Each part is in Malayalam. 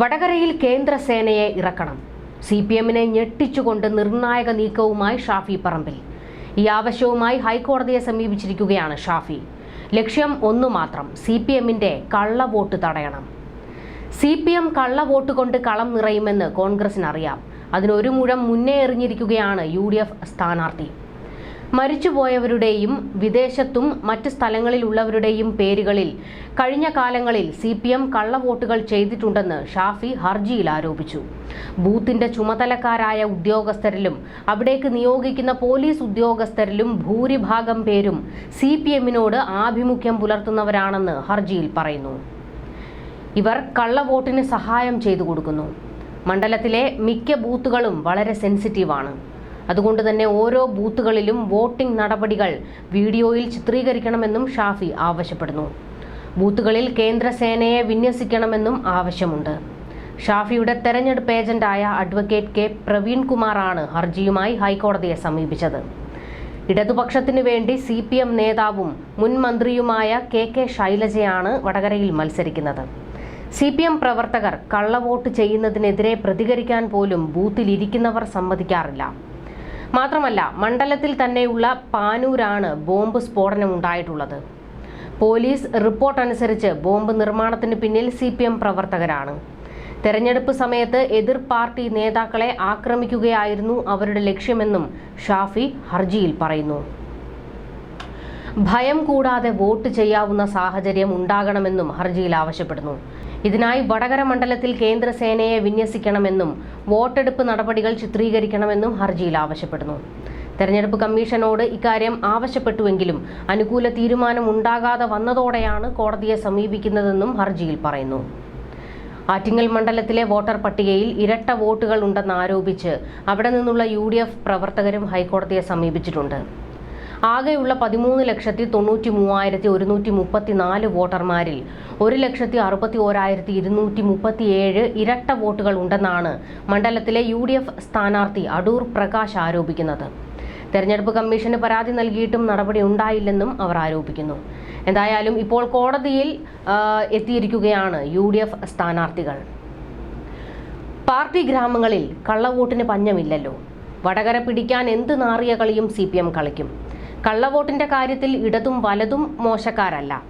വടകരയിൽ കേന്ദ്രസേനയെ ഇറക്കണം. സി പി എമ്മിനെ ഞെട്ടിച്ചുകൊണ്ട് നിർണായക നീക്കവുമായി ഷാഫി പറമ്പിൽ. ഈ ആവശ്യവുമായി ഹൈക്കോടതിയെ സമീപിച്ചിരിക്കുകയാണ് ഷാഫി. ലക്ഷ്യം ഒന്നു മാത്രം സി പി എമ്മിന്റെ കള്ളവോട്ട് തടയണം. സി പി എം കള്ളവോട്ട് കൊണ്ട് കളം നിറയുമെന്ന് കോൺഗ്രസിനറിയാം. അതിനൊരു മുഴം മുന്നേ എറിഞ്ഞിരിക്കുകയാണ് യു ഡി എഫ് സ്ഥാനാർത്ഥി. മരിച്ചുപോയവരുടെയും വിദേശത്തും മറ്റ് സ്ഥലങ്ങളിലുള്ളവരുടെയും പേരുകളിൽ കഴിഞ്ഞ കാലങ്ങളിൽ സി പി എം കള്ളവോട്ടുകൾ ചെയ്തിട്ടുണ്ടെന്ന് ഷാഫി ഹർജിയിൽ ആരോപിച്ചു. ബൂത്തിന്റെ ചുമതലക്കാരായ ഉദ്യോഗസ്ഥരിലും അവിടേക്ക് നിയോഗിക്കുന്ന പോലീസ് ഉദ്യോഗസ്ഥരിലും ഭൂരിഭാഗം പേരും സി പി എമ്മിനോട് ആഭിമുഖ്യം പുലർത്തുന്നവരാണെന്ന് ഹർജിയിൽ പറയുന്നു. ഇവർ കള്ളവോട്ടിന് സഹായം ചെയ്തു കൊടുക്കുന്നു. മണ്ഡലത്തിലെ മിക്ക ബൂത്തുകളും വളരെ സെൻസിറ്റീവാണ്. അതുകൊണ്ട് തന്നെ ഓരോ ബൂത്തുകളിലും വോട്ടിംഗ് നടപടികൾ വീഡിയോയിൽ ചിത്രീകരിക്കണമെന്നും ഷാഫി ആവശ്യപ്പെടുന്നു. ബൂത്തുകളിൽ കേന്ദ്രസേനയെ വിന്യസിക്കണമെന്നും ആവശ്യമുണ്ട്. ഷാഫിയുടെ തെരഞ്ഞെടുപ്പ് ഏജന്റായ അഡ്വക്കേറ്റ് കെ. പ്രവീൺകുമാറാണ് ഹർജിയുമായി ഹൈക്കോടതിയെ സമീപിച്ചത്. ഇടതുപക്ഷത്തിനു വേണ്ടി സി പി എം നേതാവും മുൻ മന്ത്രിയുമായ കെ. കെ. ശൈലജയാണ് വടകരയിൽ മത്സരിക്കുന്നത്. സി പി എം പ്രവർത്തകർ കള്ളവോട്ട് ചെയ്യുന്നതിനെതിരെ പ്രതികരിക്കാൻ പോലും ബൂത്തിലിരിക്കുന്നവർ സമ്മതിക്കാറില്ല. മാത്രമല്ല മണ്ഡലത്തിൽ തന്നെയുള്ള പാനൂരാണ് ബോംബ് സ്ഫോടനം ഉണ്ടായിട്ടുള്ളത്. പോലീസ് റിപ്പോർട്ട് അനുസരിച്ച് ബോംബ് നിർമ്മാണത്തിന് പിന്നിൽ സി പി എം പ്രവർത്തകരാണ്. തെരഞ്ഞെടുപ്പ് സമയത്ത് എതിർ പാർട്ടി നേതാക്കളെ ആക്രമിക്കുകയായിരുന്നു അവരുടെ ലക്ഷ്യമെന്നും ഷാഫി ഹർജിയിൽ പറയുന്നു. ഭയം കൂടാതെ വോട്ട് ചെയ്യാവുന്ന സാഹചര്യം ഉണ്ടാകണമെന്നും ഹർജിയിൽ ആവശ്യപ്പെടുന്നു. ഇതിനായി വടകര മണ്ഡലത്തിൽ കേന്ദ്രസേനയെ വിന്യസിക്കണമെന്നും വോട്ടെടുപ്പ് നടപടികൾ ചിത്രീകരിക്കണമെന്നും ഹർജിയിൽ ആവശ്യപ്പെടുന്നു. തെരഞ്ഞെടുപ്പ് കമ്മീഷനോട് ഇക്കാര്യം ആവശ്യപ്പെട്ടുവെങ്കിലും അനുകൂല തീരുമാനം ഉണ്ടാകാതെ വന്നതോടെയാണ് കോടതിയെ സമീപിക്കുന്നതെന്നും ഹർജിയിൽ പറയുന്നു. ആറ്റിങ്ങൽ മണ്ഡലത്തിലെ വോട്ടർ പട്ടികയിൽ ഇരട്ട വോട്ടുകൾ ഉണ്ടെന്നാരോപിച്ച് അവിടെ നിന്നുള്ള യു പ്രവർത്തകരും ഹൈക്കോടതിയെ സമീപിച്ചിട്ടുണ്ട്. ആകെയുള്ള പതിമൂന്ന് ലക്ഷത്തി തൊണ്ണൂറ്റി മൂവായിരത്തി ഒരുന്നൂറ്റി മുപ്പത്തിനാല് വോട്ടർമാരിൽ ഒരു ലക്ഷത്തി അറുപത്തി ഓരായിരത്തി ഇരുന്നൂറ്റി മുപ്പത്തിയേഴ് ഇരട്ട വോട്ടുകൾ ഉണ്ടെന്നാണ് മണ്ഡലത്തിലെ യു ഡി എഫ് സ്ഥാനാർത്ഥി അടൂർ പ്രകാശ് ആരോപിക്കുന്നത്. തെരഞ്ഞെടുപ്പ് കമ്മീഷന് പരാതി നൽകിയിട്ടും നടപടി ഉണ്ടായില്ലെന്നും അവർ ആരോപിക്കുന്നു. എന്തായാലും ഇപ്പോൾ കോടതിയിൽ എത്തിയിരിക്കുകയാണ് യു ഡി എഫ് സ്ഥാനാർത്ഥികൾ. പാർട്ടി ഗ്രാമങ്ങളിൽ കള്ളവോട്ടിന് പഞ്ഞമില്ലല്ലോ. വടകര പിടിക്കാൻ എന്ത് നാറിയ കളിയും സി പി എം കളിക്കും. കള്ളവോട്ടിന്റെ കാര്യത്തിൽ ഇടതും വലതും മോശക്കാരല്ല.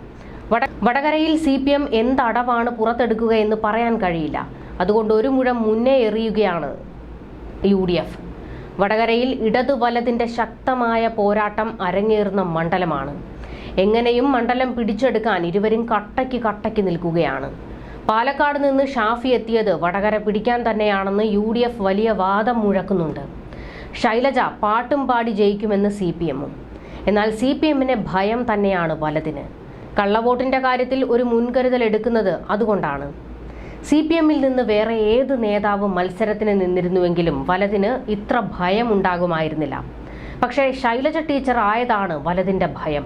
വട വടകരയിൽ സി പി എം എന്തടവാണ് പുറത്തെടുക്കുക എന്ന് പറയാൻ കഴിയില്ല. അതുകൊണ്ട് ഒരു മുഴം മുന്നേ എറിയുകയാണ് യു ഡി എഫ്. വടകരയിൽ ഇടതു വലതിന്റെ ശക്തമായ പോരാട്ടം അരങ്ങേറുന്ന മണ്ഡലമാണ്. എങ്ങനെയും മണ്ഡലം പിടിച്ചെടുക്കാൻ ഇരുവരും കട്ടയ്ക്ക് കട്ടയ്ക്ക് നിൽക്കുകയാണ്. പാലക്കാട് നിന്ന് ഷാഫി എത്തിയത് വടകര പിടിക്കാൻ തന്നെയാണെന്ന് യു ഡി എഫ് വലിയ വാദം മുഴക്കുന്നുണ്ട്. ശൈലജ പാട്ടും പാടി ജയിക്കുമെന്ന് സി പി എമ്മും. എന്നാൽ സി പി എമ്മിന് ഭയം തന്നെയാണ് വലതിന്. കള്ളവോട്ടിന്റെ കാര്യത്തിൽ ഒരു മുൻകരുതൽ എടുക്കുന്നത് അതുകൊണ്ടാണ്. സി പി എമ്മിൽ നിന്ന് വേറെ ഏത് നേതാവും മത്സരത്തിന് നിന്നിരുന്നുവെങ്കിലും വലതിന് ഇത്ര ഭയം ഉണ്ടാകുമായിരുന്നില്ല പക്ഷേ ശൈലജ ടീച്ചർ ആയതാണ് വലതിന്റെ ഭയം.